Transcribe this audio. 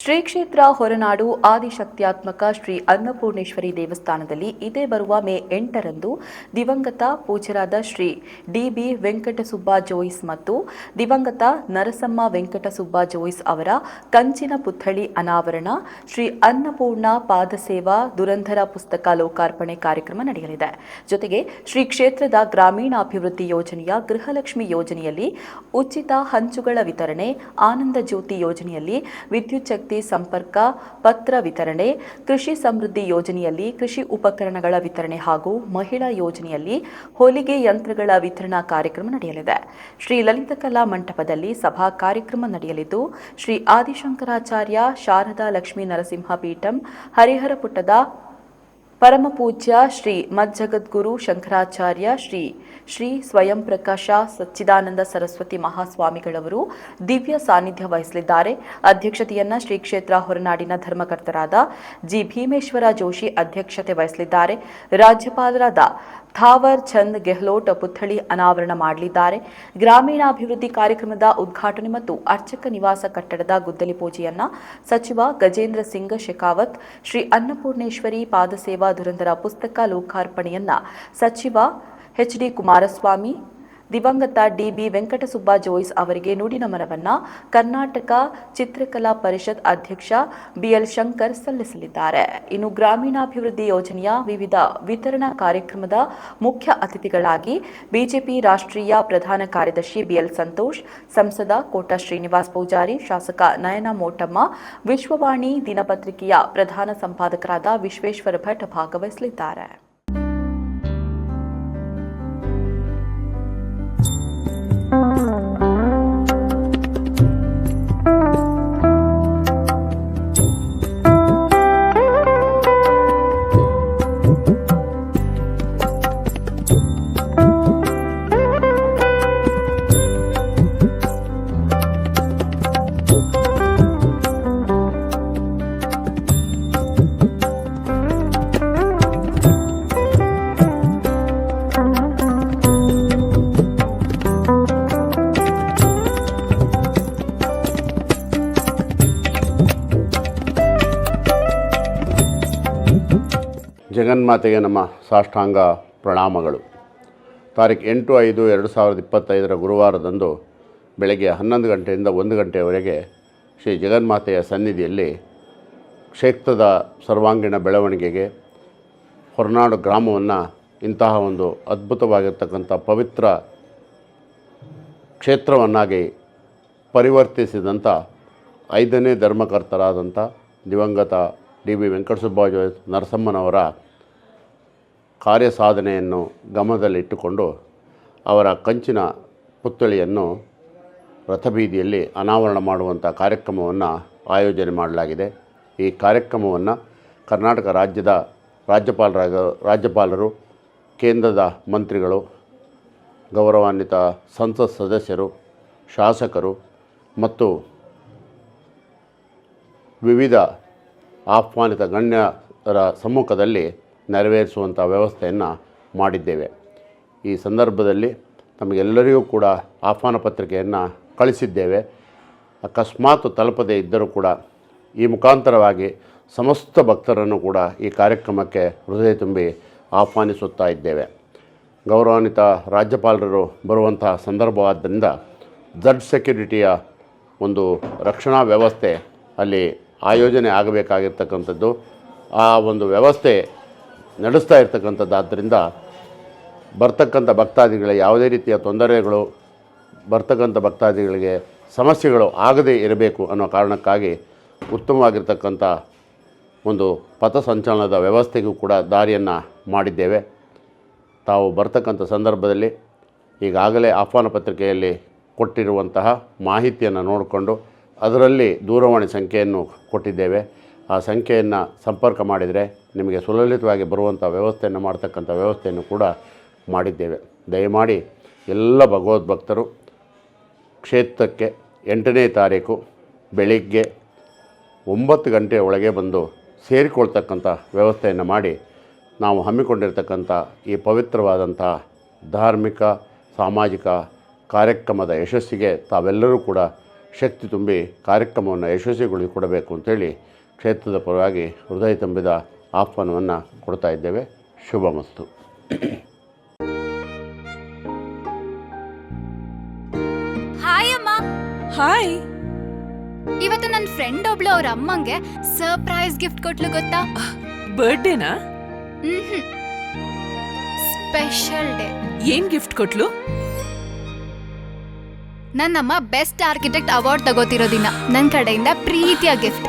ಶ್ರೀ ಕ್ಷೇತ್ರ ಹೊರನಾಡು ಆದಿಶಕ್ತಿಯಾತ್ಮಕ ಶ್ರೀ ಅನ್ನಪೂರ್ಣೇಶ್ವರಿ ದೇವಸ್ಥಾನದಲ್ಲಿ ಇದೇ ಬರುವ ಮೇ ಎಂಟರಂದು ದಿವಂಗತ ಪೂಜರಾದ ಶ್ರೀ ಡಿಬಿ ವೆಂಕಟಸುಬ್ಬ ಜೋಯಿಸ್ ಮತ್ತು ದಿವಂಗತ ನರಸಮ್ಮ ವೆಂಕಟಸುಬ್ಬ ಜೋಯಿಸ್ ಅವರ ಕಂಚಿನ ಪುತ್ಥಳಿ ಅನಾವರಣ, ಶ್ರೀ ಅನ್ನಪೂರ್ಣ ಪಾದಸೇವಾ ದುರಂಧರ ಪುಸ್ತಕ ಲೋಕಾರ್ಪಣೆ ಕಾರ್ಯಕ್ರಮ ನಡೆಯಲಿದೆ. ಜೊತೆಗೆ ಶ್ರೀ ಕ್ಷೇತ್ರದ ಗ್ರಾಮೀಣಾಭಿವೃದ್ಧಿ ಯೋಜನೆಯ ಗೃಹಲಕ್ಷ್ಮಿ ಯೋಜನೆಯಲ್ಲಿ ಉಚಿತ ಹಂಚುಗಳ ವಿತರಣೆ, ಆನಂದ ಜ್ಯೋತಿ ಯೋಜನೆಯಲ್ಲಿ ವಿದ್ಯುತ್ ಶಕ್ತಿ ಸಂಪರ್ಕ, ಪತ್ರ ವಿತರಣೆ, ಕೃಷಿ ಸಮೃದ್ಧಿ ಯೋಜನೆಯಲ್ಲಿ ಕೃಷಿ ಉಪಕರಣಗಳ ವಿತರಣೆ ಹಾಗೂ ಮಹಿಳಾ ಯೋಜನೆಯಲ್ಲಿ ಹೊಲಿಗೆ ಯಂತ್ರಗಳ ವಿತರಣಾ ಕಾರ್ಯಕ್ರಮ ನಡೆಯಲಿದೆ. ಶ್ರೀ ಲಲಿತಕಲಾ ಮಂಟಪದಲ್ಲಿ ಸಭಾ ಕಾರ್ಯಕ್ರಮ ನಡೆಯಲಿದ್ದು, ಶ್ರೀ ಆದಿಶಂಕರಾಚಾರ್ಯ ಶಾರದಾ ಲಕ್ಷ್ಮೀ ನರಸಿಂಹ ಪೀಠಂ ಹರಿಹರ ಪುಟ್ಟದ ಪರಮಪೂಜ್ಯ ಶ್ರೀ ಮಜ್ಜಗದ್ಗುರು ಶಂಕರಾಚಾರ್ಯ ಶ್ರೀ ಶ್ರೀ ಸ್ವಯಂ ಪ್ರಕಾಶ ಸಚ್ಚಿದಾನಂದ ಸರಸ್ವತಿ ಮಹಾಸ್ವಾಮಿಗಳವರು ದಿವ್ಯ ಸಾನ್ನಿಧ್ಯ ವಹಿಸಲಿದ್ದಾರೆ. ಅಧ್ಯಕ್ಷತೆಯನ್ನ ಶ್ರೀ ಕ್ಷೇತ್ರ ಹೊರನಾಡಿನ ಧರ್ಮಕರ್ತರಾದ ಜಿ ಭೀಮೇಶ್ವರ ಜೋಶಿ ಅಧ್ಯಕ್ಷತೆ ವಹಿಸಲಿದ್ದಾರೆ. ರಾಜ್ಯಪಾಲರಾದ ಥಾವರ್ ಚಂದ್ ಗೆಹ್ಲೋಟ್ ಪುತ್ಥಳಿ ಅನಾವರಣ ಮಾಡಲಿದ್ದಾರೆ. ಗ್ರಾಮೀಣಾಭಿವೃದ್ಧಿ ಕಾರ್ಯಕ್ರಮದ ಉದ್ಘಾಟನೆ ಮತ್ತು ಅರ್ಚಕ ನಿವಾಸ ಕಟ್ಟಡದ ಗುದ್ದಲಿ ಪೂಜೆಯನ್ನ ಸಚಿವ ಗಜೇಂದ್ರ ಸಿಂಗ್ ಶೆಖಾವತ್, ಶ್ರೀ ಅನ್ನಪೂರ್ಣೇಶ್ವರಿ ಪಾದಸೇವಾ ಧುರಂಧರ ಪುಸ್ತಕ ಲೋಕಾರ್ಪಣೆಯನ್ನ ಸಚಿವ ಎಚ್ ಡಿ ಕುಮಾರಸ್ವಾಮಿ ದಿವಂಗತ ಡಿಬಿ ವೆಂಕಟಸುಬ್ಬ ಜೋಯಿಸ್ ಅವರಿಗೆ ನುಡಿನಮನವನ್ನ ಕರ್ನಾಟಕ ಚಿತ್ರಕಲಾ ಪರಿಷತ್ ಅಧ್ಯಕ್ಷ ಬಿಎಲ್ ಶಂಕರ್ ಸಲ್ಲಿಸಲಿದ್ದಾರೆ. ಇನ್ನು ಗ್ರಾಮೀಣಾಭಿವೃದ್ಧಿ ಯೋಜನೆಯ ವಿವಿಧ ವಿತರಣಾ ಕಾರ್ಯಕ್ರಮದ ಮುಖ್ಯ ಅತಿಥಿಗಳಾಗಿ ಬಿಜೆಪಿ ರಾಷ್ಟ್ರೀಯ ಪ್ರಧಾನ ಕಾರ್ಯದರ್ಶಿ ಬಿಎಲ್ ಸಂತೋಷ್, ಸಂಸದ ಕೋಟ ಶ್ರೀನಿವಾಸ್ ಪೂಜಾರಿ, ಶಾಸಕ ನಯನ ಮೋಟಮ್ಮ, ವಿಶ್ವವಾಣಿ ದಿನಪತ್ರಿಕೆಯ ಪ್ರಧಾನ ಸಂಪಾದಕರಾದ ವಿಶ್ವೇಶ್ವರ ಭಟ್ ಭಾಗವಹಿಸಲಿದ್ದಾರೆ. ಜಗನ್ಮಾತೆಗೆ ನಮ್ಮ ಸಾಷ್ಟಾಂಗ ಪ್ರಣಾಮಗಳು. ತಾರೀಕು ಎಂಟು ಐದು ಎರಡು ಸಾವಿರದ ಇಪ್ಪತ್ತೈದರ ಗುರುವಾರದಂದು ಬೆಳಗ್ಗೆ ಹನ್ನೊಂದು ಗಂಟೆಯಿಂದ ಒಂದು ಗಂಟೆಯವರೆಗೆ ಶ್ರೀ ಜಗನ್ಮಾತೆಯ ಸನ್ನಿಧಿಯಲ್ಲಿ ಕ್ಷೇತ್ರದ ಸರ್ವಾಂಗೀಣ ಬೆಳವಣಿಗೆಗೆ ಹೊರನಾಡು ಗ್ರಾಮವನ್ನು ಇಂತಹ ಒಂದು ಅದ್ಭುತವಾಗಿರ್ತಕ್ಕಂಥ ಪವಿತ್ರ ಕ್ಷೇತ್ರವನ್ನಾಗಿ ಪರಿವರ್ತಿಸಿದಂಥ ಐದನೇ ಧರ್ಮಕರ್ತರಾದಂಥ ದಿವಂಗತ ಡಿ ಬಿ ವೆಂಕಟಸುಬ್ಬಾಜ ನರಸಮ್ಮನವರ ಕಾರ್ಯಸಾಧನೆಯನ್ನು ಗಮನದಲ್ಲಿಟ್ಟುಕೊಂಡು ಅವರ ಕಂಚಿನ ಪುತ್ಥಳಿಯನ್ನು ರಥಬೀದಿಯಲ್ಲಿ ಅನಾವರಣ ಮಾಡುವಂಥ ಕಾರ್ಯಕ್ರಮವನ್ನು ಆಯೋಜನೆ ಮಾಡಲಾಗಿದೆ. ಈ ಕಾರ್ಯಕ್ರಮವನ್ನು ಕರ್ನಾಟಕ ರಾಜ್ಯದ ರಾಜ್ಯಪಾಲರಾಗ ರಾಜ್ಯಪಾಲರು, ಕೇಂದ್ರದ ಮಂತ್ರಿಗಳು, ಗೌರವಾನ್ವಿತ ಸಂಸತ್ ಸದಸ್ಯರು, ಶಾಸಕರು ಮತ್ತು ವಿವಿಧ ಆಹ್ವಾನಿತ ಗಣ್ಯರ ಸಮ್ಮುಖದಲ್ಲಿ ನೆರವೇರಿಸುವಂಥ ವ್ಯವಸ್ಥೆಯನ್ನು ಮಾಡಿದ್ದೇವೆ. ಈ ಸಂದರ್ಭದಲ್ಲಿ ನಮಗೆಲ್ಲರಿಗೂ ಕೂಡ ಆಹ್ವಾನ ಪತ್ರಿಕೆಯನ್ನು ಕಳಿಸಿದ್ದೇವೆ. ಅಕಸ್ಮಾತ್ ತಲುಪದೇ ಇದ್ದರೂ ಕೂಡ ಈ ಮುಖಾಂತರವಾಗಿ ಸಮಸ್ತ ಭಕ್ತರನ್ನು ಕೂಡ ಈ ಕಾರ್ಯಕ್ರಮಕ್ಕೆ ಹೃದಯ ತುಂಬಿ ಆಹ್ವಾನಿಸುತ್ತಾ ಇದ್ದೇವೆ. ಗೌರವಾನ್ವಿತ ರಾಜ್ಯಪಾಲರು ಬರುವಂತಹ ಸಂದರ್ಭವಾದ್ದರಿಂದ ಜಡ್ ಸೆಕ್ಯೂರಿಟಿಯ ಒಂದು ರಕ್ಷಣಾ ವ್ಯವಸ್ಥೆ ಅಲ್ಲಿ ಆಯೋಜನೆ ಆಗಬೇಕಾಗಿರ್ತಕ್ಕಂಥದ್ದು. ಆ ಒಂದು ವ್ಯವಸ್ಥೆ ನಡೆಸ್ತಾ ಇರ್ತಕ್ಕಂಥದ್ದಾದ್ದರಿಂದ ಬರ್ತಕ್ಕಂಥ ಭಕ್ತಾದಿಗಳ ಯಾವುದೇ ರೀತಿಯ ತೊಂದರೆಗಳು, ಬರ್ತಕ್ಕಂಥ ಭಕ್ತಾದಿಗಳಿಗೆ ಸಮಸ್ಯೆಗಳು ಆಗದೇ ಇರಬೇಕು ಅನ್ನೋ ಕಾರಣಕ್ಕಾಗಿ ಉತ್ತಮವಾಗಿರ್ತಕ್ಕಂಥ ಒಂದು ಪಥಸಂಚಲನದ ವ್ಯವಸ್ಥೆಗೂ ಕೂಡ ದಾರಿಯನ್ನು ಮಾಡಿದ್ದೇವೆ. ತಾವು ಬರ್ತಕ್ಕಂಥ ಸಂದರ್ಭದಲ್ಲಿ ಈಗಾಗಲೇ ಆಹ್ವಾನ ಪತ್ರಿಕೆಯಲ್ಲಿ ಕೊಟ್ಟಿರುವಂತಹ ಮಾಹಿತಿಯನ್ನು ನೋಡಿಕೊಂಡು ಅದರಲ್ಲಿ ದೂರವಾಣಿ ಸಂಖ್ಯೆಯನ್ನು ಕೊಟ್ಟಿದ್ದೇವೆ. ಆ ಸಂಖ್ಯೆಯನ್ನು ಸಂಪರ್ಕ ಮಾಡಿದರೆ ನಿಮಗೆ ಸುಲಲಿತವಾಗಿ ಬರುವಂಥ ವ್ಯವಸ್ಥೆಯನ್ನು ಮಾಡ್ತಕ್ಕಂಥ ವ್ಯವಸ್ಥೆಯನ್ನು ಕೂಡ ಮಾಡಿದ್ದೇವೆ. ದಯಮಾಡಿ ಎಲ್ಲ ಭಗವದ್ಭಕ್ತರು ಕ್ಷೇತ್ರಕ್ಕೆ ಎಂಟನೇ ತಾರೀಕು ಬೆಳಿಗ್ಗೆ ಒಂಬತ್ತು ಗಂಟೆ ಒಳಗೆ ಬಂದು ಸೇರಿಕೊಳ್ತಕ್ಕಂಥ ವ್ಯವಸ್ಥೆಯನ್ನು ಮಾಡಿ ನಾವು ಹಮ್ಮಿಕೊಂಡಿರ್ತಕ್ಕಂಥ ಈ ಪವಿತ್ರವಾದಂಥ ಧಾರ್ಮಿಕ, ಸಾಮಾಜಿಕ ಕಾರ್ಯಕ್ರಮದ ಯಶಸ್ಸಿಗೆ ತಾವೆಲ್ಲರೂ ಕೂಡ ಶಕ್ತಿ ತುಂಬಿ ಕಾರ್ಯಕ್ರಮವನ್ನು ಯಶಸ್ವಿಗೊಳಿಸಿಕೊಡಬೇಕು ಅಂತೇಳಿ ಕ್ಷೇತ್ರದ ಪರವಾಗಿ ಹೃದಯ ತುಂಬಿದ ಆಹ್ವಾನವನ್ನು ಕೊಡ್ತಾ ಇದ್ದೇವೆ. ಶುಭ ಮಸ್ತು. ಹಾಯ್ ಅಮ್ಮ. ಹಾಯ್ ಇವತ್ತು ನನ್ನ ಫ್ರೆಂಡ್ ಒಬ್ಳು ಅವ್ರ ಅಮ್ಮಂಗೆ ಸರ್ಪ್ರೈಸ್ ಗಿಫ್ಟ್ ಕೊಟ್ಲು ಗೊತ್ತಾ? ಬರ್ಡೇನಾ ಸ್ಪೆಷಲ್ ಡೇ ಏನ್ ಗಿಫ್ಟ್ ಕೊಟ್ಲು? ನನ್ನಮ್ಮ ಬೆಸ್ಟ್ ಆರ್ಕಿಟೆಕ್ಟ್ ಅವಾರ್ಡ್ ತಗೋತಿರೋ ದಿನ. ನನ್ನ ಕಡೆಯಿಂದ ಪ್ರೀತಿಯ ಗಿಫ್ಟ್